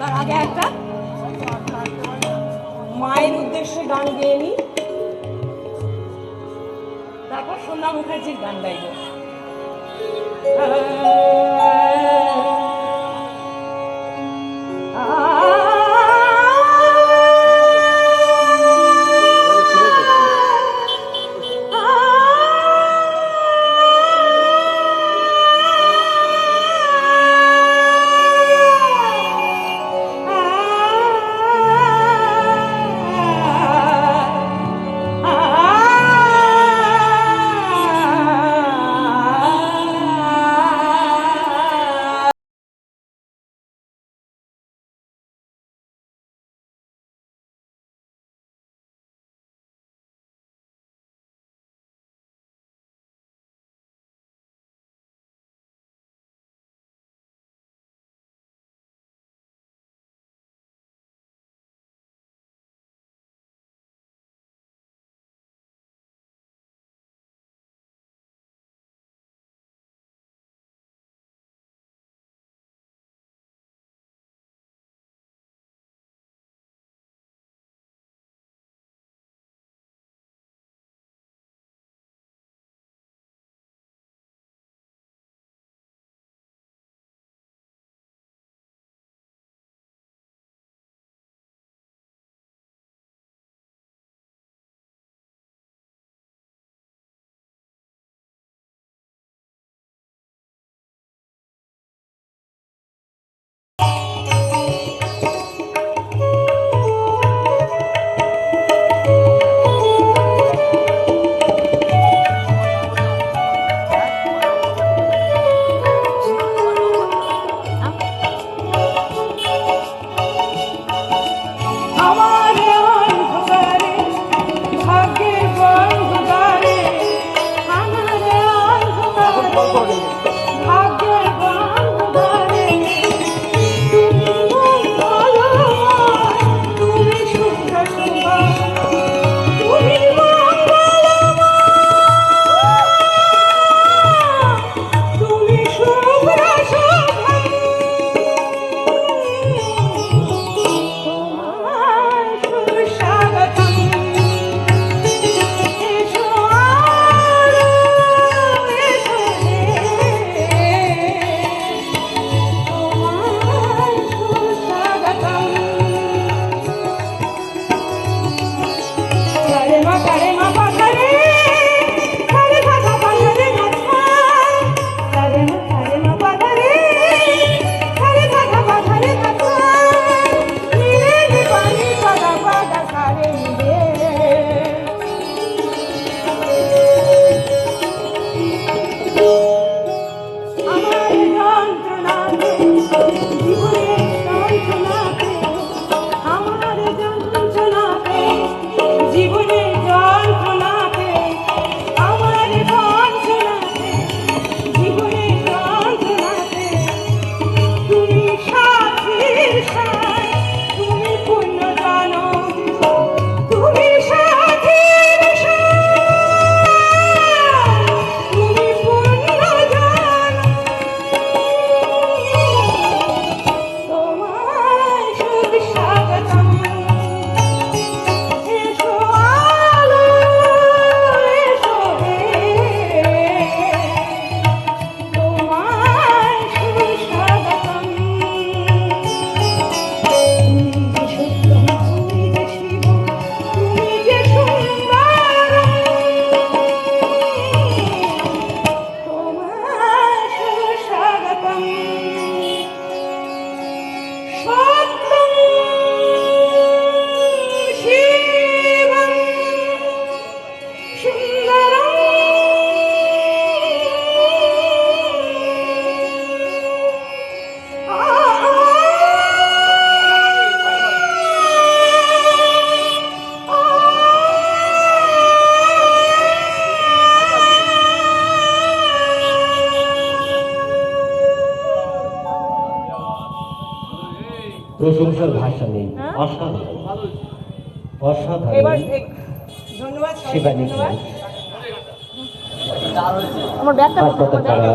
তার আগে একটা। মায়ের উদ্দেশ্যে গান গেয়ে নিই তারপর সন্ধ্যা মুখার্জির গান গাইব। হ্যাঁ, হ্যাঁ, হ্যাঁ, প্রশংসার ভাষা নেই অসাধারণ। অসাধারণ